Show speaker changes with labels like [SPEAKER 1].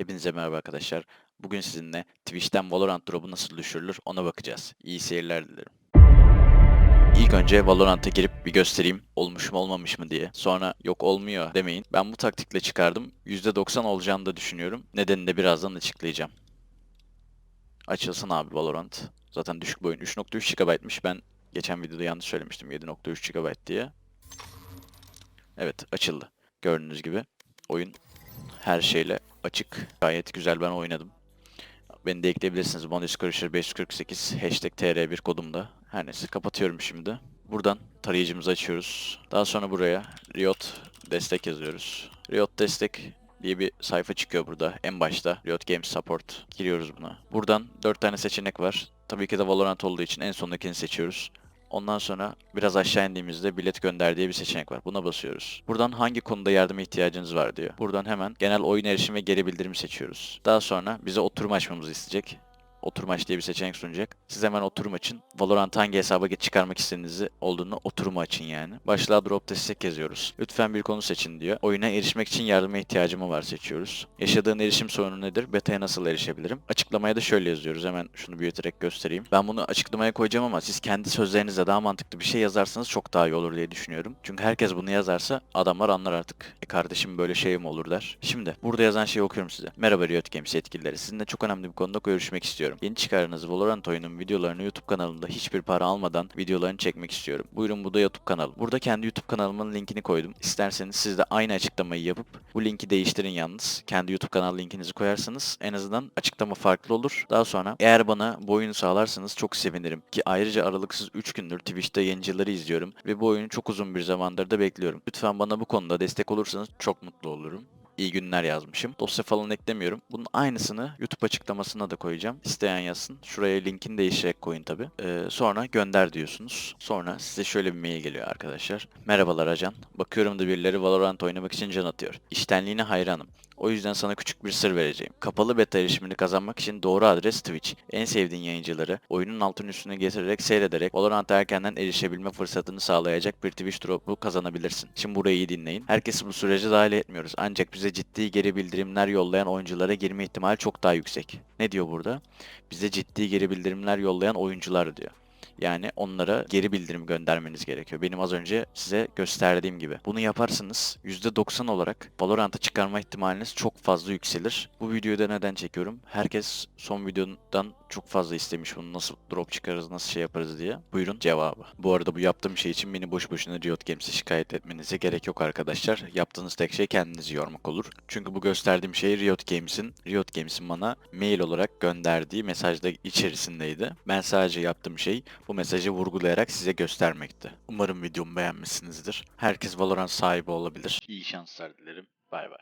[SPEAKER 1] Hepinize merhaba arkadaşlar. Bugün sizinle Twitch'ten Valorant drop'u nasıl düşürülür ona bakacağız. İyi seyirler dilerim. İlk önce Valorant'a girip bir göstereyim olmuş mu olmamış mı diye. Sonra yok olmuyor demeyin. Ben bu taktikle çıkardım. %90 olacağını da düşünüyorum. Nedenini de birazdan açıklayacağım. Açılsın abi Valorant. Zaten düşük boyun 3.3 GB'mış. Ben geçen videoda yanlış söylemiştim 7.3 GB diye. Evet açıldı. Gördüğünüz gibi oyun her şeyle açık. Gayet güzel ben oynadım. Beni de ekleyebilirsiniz. Bonus Crusher 548 hashtag TR1 kodumda. Her neyse kapatıyorum şimdi. Buradan tarayıcımızı açıyoruz. Daha sonra buraya Riot destek yazıyoruz. Riot destek diye bir sayfa çıkıyor burada en başta. Riot Games Support. Giriyoruz buna. Buradan 4 tane seçenek var. Tabii ki de Valorant olduğu için en sondakini seçiyoruz. Ondan sonra biraz aşağı indiğimizde bilet gönder diye bir seçenek var. Buna basıyoruz. Buradan hangi konuda yardıma ihtiyacınız var diyor. Buradan hemen genel oyun erişim ve geri bildirimi seçiyoruz. Daha sonra bize oturum açmamızı isteyecek. Oturum aç diye bir seçenek sunacak. Siz hemen oturum açın. Valorant hangi hesaba çıkarmak istediğinizi olduğunu oturumu açın yani. Başlığa drop destek yazıyoruz. Lütfen bir konu seçin diyor. Oyuna erişmek için yardıma ihtiyacım var seçiyoruz. Yaşadığın erişim sorunu nedir? Beta'ya nasıl erişebilirim? Açıklamaya da şöyle yazıyoruz. Hemen şunu büyüterek göstereyim. Ben bunu açıklamaya koyacağım ama siz kendi sözlerinizle daha mantıklı bir şey yazarsanız çok daha iyi olur diye düşünüyorum. Çünkü herkes bunu yazarsa adamlar anlar artık. E kardeşim böyle şey mi olur der. Şimdi burada yazan şeyi okuyorum size. Merhaba Riot Games yetkilileri. Sizinle çok önemli bir konuda görüşmek istiyorum. Yeni çıkardığınız Valorant oyunun videolarını YouTube kanalımda hiçbir para almadan videolarını çekmek istiyorum. Buyurun bu da YouTube kanalı. Burada kendi YouTube kanalımın linkini koydum. İsterseniz siz de aynı açıklamayı yapıp bu linki değiştirin yalnız. Kendi YouTube kanal linkinizi koyarsanız en azından açıklama farklı olur. Daha sonra eğer bana bu oyunu sağlarsanız çok sevinirim. Ki ayrıca aralıksız 3 gündür Twitch'te yayıncıları izliyorum ve bu oyunu çok uzun bir zamandır da bekliyorum. Lütfen bana bu konuda destek olursanız çok mutlu olurum. İyi günler yazmışım. Dosya falan eklemiyorum. Bunun aynısını YouTube açıklamasına da koyacağım. İsteyen yazsın. Şuraya linkini değiştirerek koyun tabi. sonra gönder diyorsunuz. Sonra size şöyle bir mail geliyor arkadaşlar. Merhabalar ajan. Bakıyorum da birileri Valorant oynamak için can atıyor. İştenliğine hayranım. O yüzden sana küçük bir sır vereceğim. Kapalı beta erişimini kazanmak için doğru adres Twitch. En sevdiğin yayıncıları oyunun altın üstüne getirerek seyrederek Valorant'a erkenden erişebilme fırsatını sağlayacak bir Twitch drop'u kazanabilirsin. Şimdi burayı iyi dinleyin. Herkesi bu sürece dahil etmiyoruz. Ancak bize ciddi geri bildirimler yollayan oyunculara girme ihtimali çok daha yüksek. Ne diyor burada? Bize ciddi geri bildirimler yollayan oyuncular diyor. Yani onlara geri bildirim göndermeniz gerekiyor. Benim az önce size gösterdiğim gibi. Bunu yaparsanız %90 olarak Valorant'a çıkarma ihtimaliniz çok fazla yükselir. Bu videoyu da neden çekiyorum? Herkes son videodan çok fazla istemiş bunu nasıl drop çıkarırız, nasıl şey yaparız diye. Buyurun cevabı. Bu arada bu yaptığım şey için beni boş boşuna Riot Games'e şikayet etmenize gerek yok arkadaşlar. Yaptığınız tek şey kendinizi yormak olur. Çünkü bu gösterdiğim şey Riot Games'in Riot Games'in bana mail olarak gönderdiği mesajda içerisindeydi. Ben sadece yaptığım şey bu mesajı vurgulayarak size göstermekti. Umarım videomu beğenmişsinizdir. Herkes Valorant sahibi olabilir. İyi şanslar dilerim. Bay bay.